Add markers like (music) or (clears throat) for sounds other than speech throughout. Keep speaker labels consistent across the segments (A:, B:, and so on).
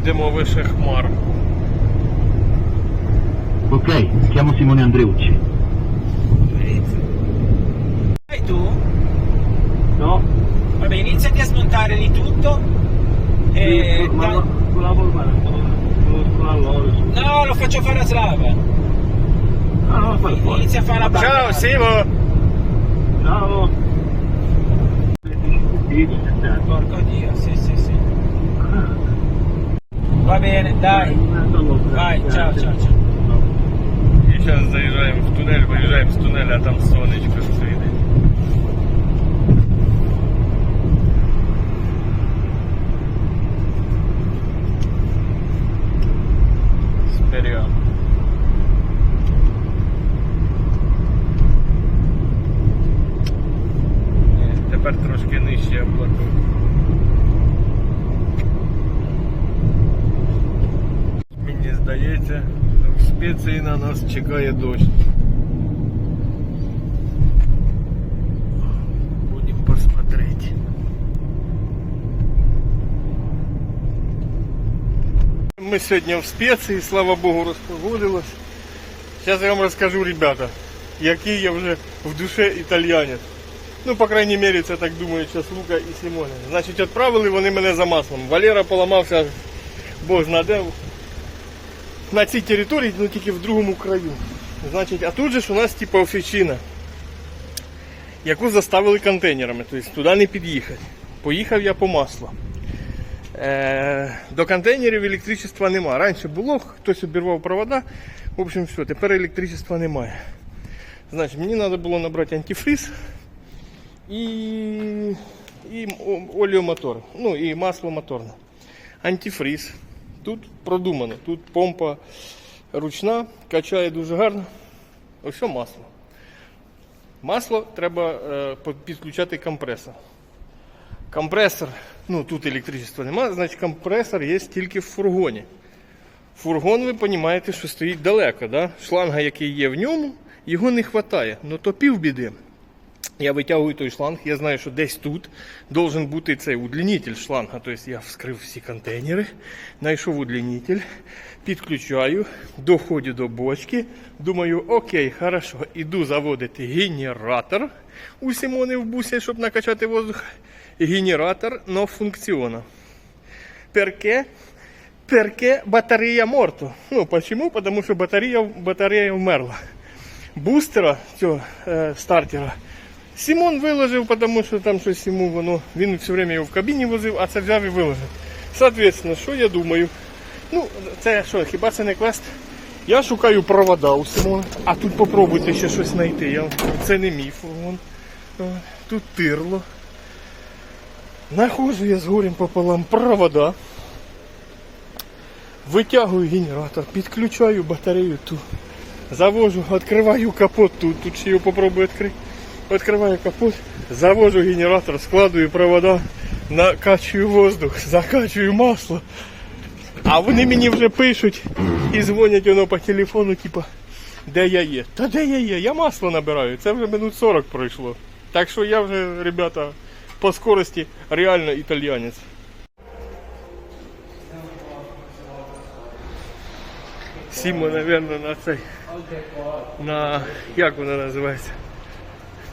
A: Їдемо вище хмар.
B: Ok, chiamo Simone Andreucci.
C: Fai tu?
B: No,
C: Vabbè, iniziati a smontare lì tutto. E dai-
B: con la volvare, con la loro.
C: No, lo faccio fare a Slava.
B: No, no, fai fuori.
C: Inizia a fare la barra.
A: Ciao Simo!
B: Ciao.
C: Porco Dio, sì, sì, sì. Va bene, dai. Vai, ciao, ciao, ciao.
A: Зараз заїжджаємо в тунель, виїжджаємо з тунеля, а там сонечко світить. Споряд. Ні, Тепер трошки нижче облако. здається, в спеції на нас чекає дощ. Будемо посмотреть. Ми сьогодні в спеції, слава Богу, розпогодилось. Зараз я вам розкажу, ребята, який я вже в душе італьянець. Ну, по крайній мірі, це так думаю, зараз Лука і Симоне. Значить, відправили вони мене за маслом. Валера поламався, Бог знаде, На цій території, ну тільки в другому краю. Значить, а тут же ж у нас типу офіцина, яку заставили контейнерами, тобто туди не під'їхати. Поїхав я по маслу. Е, до контейнерів електричества немає. Раніше було, хтось обірвав провода. В общем, все, тепер електричества немає. Значить, мені треба було набрати антифриз і, і оліомотор, ну і масло моторне. Антифриз. Тут продумано, тут помпа ручна, качає дуже гарно. Ось масло. Масло треба е, підключати компресор. Компресор, ну тут електричества немає, значить компресор є тільки в фургоні. Фургон, ви розумієте, що стоїть далеко. Да? Шланга, який є в ньому, його не вистачає. Ну то півбіди. Я витягую той шланг, я знаю, що десь тут должен бути цей удлінитель шланга. Тобто я вскрив всі контейнери, знайшов удлінитель, підключаю, доходжу до бочки. Думаю, окей, хорошо, іду заводити генератор у Симони в бусі, щоб накачати воздух. Генератор но функціона. Перке? Перке батарея морто. Ну, почему? Потому що батарея, батарея вмерла. Бустера цього е, стартера Сімон виложив, тому що там щось йому воно. Він все время його в кабіні возив, а це взяв і виложив. Соответственно, що я думаю? Ну, це що, хіба це не квест? Я шукаю провода у Симона, а тут попробуйте ще щось знайти. Я, це не мій фургон. О, Тут тирло. Находжу я з горем пополам провода. Витягую генератор, підключаю батарею ту. Завожу, відкриваю капот тут, тут ще його попробую відкрити. Відкриваю капот, завожу генератор, складую провода, накачую воздух, закачую масло. А вони мені вже пишуть і дзвонять воно по телефону, типа, де я є. Та де я є? Я масло набираю. Це вже минут 40 пройшло. Так що я вже, ребята, по скорості реально італіянець. Сімо, мабуть, на цей. На як вона називається?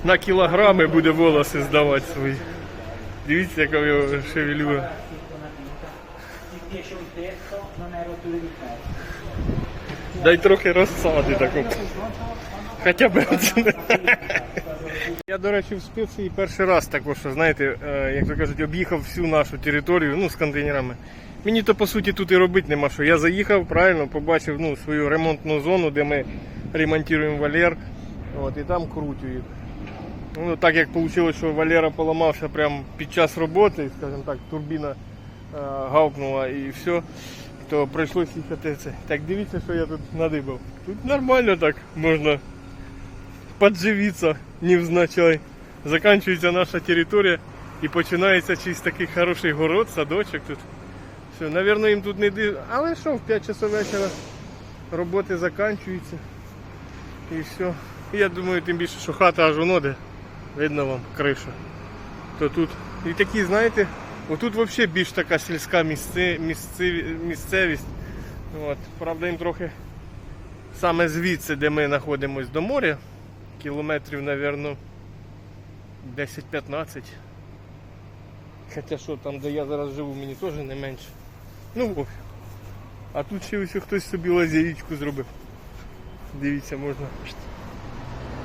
A: На кілограми буде волоси здавати свої. Дивіться, яка в його шевелюра. Дай трохи розсади таку. Хоча б. Я, до речі, в спеції перший раз також, знаєте, е, як то кажуть, об'їхав всю нашу територію ну, з контейнерами. Мені то по суті тут і робити нема що. Я заїхав, правильно, побачив ну, свою ремонтну зону, де ми ремонтуємо валер. От, і там крутю їх. Ну, так як вийшло, що Валера поламався прямо під час роботи, скажімо так, турбіна е, гавкнула і все, то прийшлося їхати це. Так дивіться, що я тут надибав. Тут нормально так можна подживитися невзначай. Закінчується наша територія і починається чийсь такий хороший город, садочок тут. Все, навірно, їм тут не див. Але що, в 5 часов вечора роботи закінчуються. І все. Я думаю, тим більше, що хата аж воно де. Видно вам криша. То тут. І такі, знаєте, Отут взагалі більш така сільська місце, місцеві- місцевість. От. Правда, їм трохи саме звідси, де ми знаходимося до моря, кілометрів, мабуть, 10-15. Хоча що там, де я зараз живу, мені теж не менше. Ну, в. А тут ще ось хтось собі лазєрічку зробив. Дивіться, можна.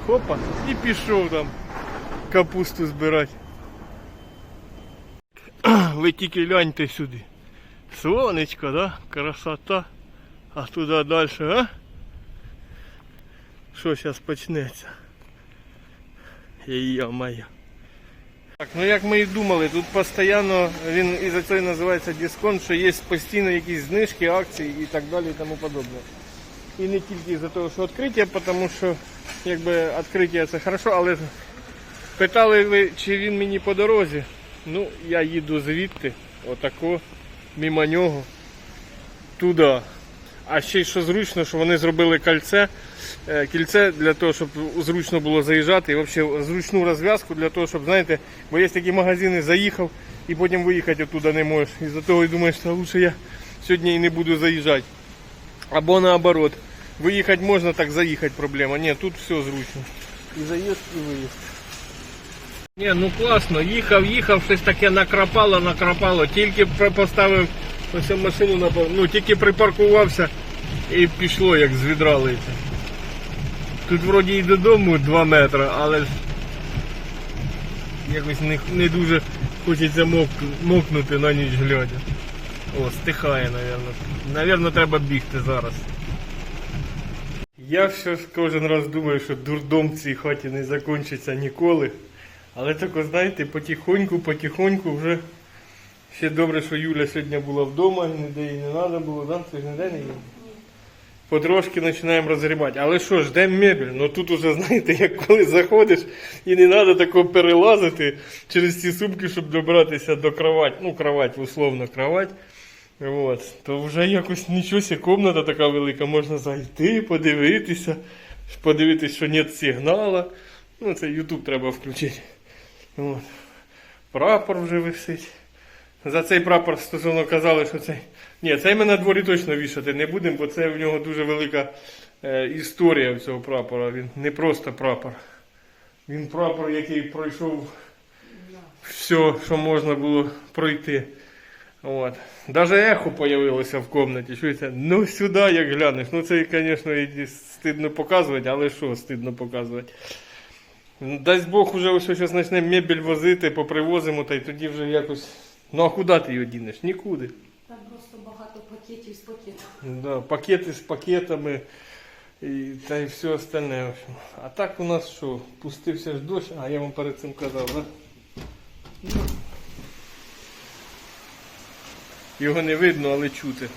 A: Хопа, і пішов там капусту збирати. (clears throat) Ви тільки гляньте сюди. Сонечко, да? Красота. А туди далі, а? Що зараз почнеться? Я моя. Так, ну як ми і думали, тут постійно він і за і називається дисконт, що є постійно якісь знижки, акції і так далі і тому подобне. І не тільки за того, що відкриття, тому що якби відкриття це хорошо, але питали ви, чи він мені по дорозі. Ну, я їду звідти, отако, мимо нього, туди. А ще що зручно, що вони зробили кольце, е, кільце для того, щоб зручно було заїжджати, і взагалі зручну розв'язку для того, щоб, знаєте, бо є такі магазини, заїхав і потім виїхати оттуда не можеш. І за того і думаєш, що лучше я сьогодні і не буду заїжджати. Або наоборот, виїхати можна, так заїхати проблема. Ні, тут все зручно. І заїзд, і виїзд. Ні, ну класно, їхав, їхав, щось таке накрапало, накрапало. Тільки поставив ось машину ну тільки припаркувався і пішло як з відра литься. Тут вроді і додому 2 метри, але ж якось не, не дуже хочеться мок, мокнути на ніч глядя. О, стихає, напевно. Навірно, треба бігти зараз. Я все кожен раз думаю, що дурдом в цій хаті не закінчиться ніколи. Але тако, знаєте, потихоньку, потихоньку вже ще добре, що Юля сьогодні була вдома, ніде їй не треба було, да? Це ж ніде не її. Потрошки починаємо розгрібати. Але що, ждемо мебель. Ну тут уже, знаєте, як коли заходиш і не треба тако перелазити через ці сумки, щоб добратися до кровать. Ну, кровать, условно, кровать. От, то вже якось нічого комната така велика, можна зайти, подивитися, подивитися, що нет сигнала. Ну, це YouTube треба включити. От. Прапор вже висить. За цей прапор стосовно казали, що цей. Ні, цей ми на дворі точно вішати не будемо, бо це в нього дуже велика е, історія цього прапора. Він не просто прапор. Він прапор, який пройшов все, що можна було пройти. От. Даже ехо появилося в кімнаті. Чуєте? Ну сюди як глянеш. Ну це, звісно, стидно показувати, але що стидно показувати. Дасть Бог уже ось зараз почнемо мебель возити, попривозимо, та й тоді вже якось. Ну а куди ти його дінеш? Нікуди.
D: Там просто багато пакетів з пакетів.
A: Да, пакети з пакетами і, та й все остальне. В общем. А так у нас що? Пустився ж дощ, а я вам перед цим казав, да? Ну. Його не видно, але чути.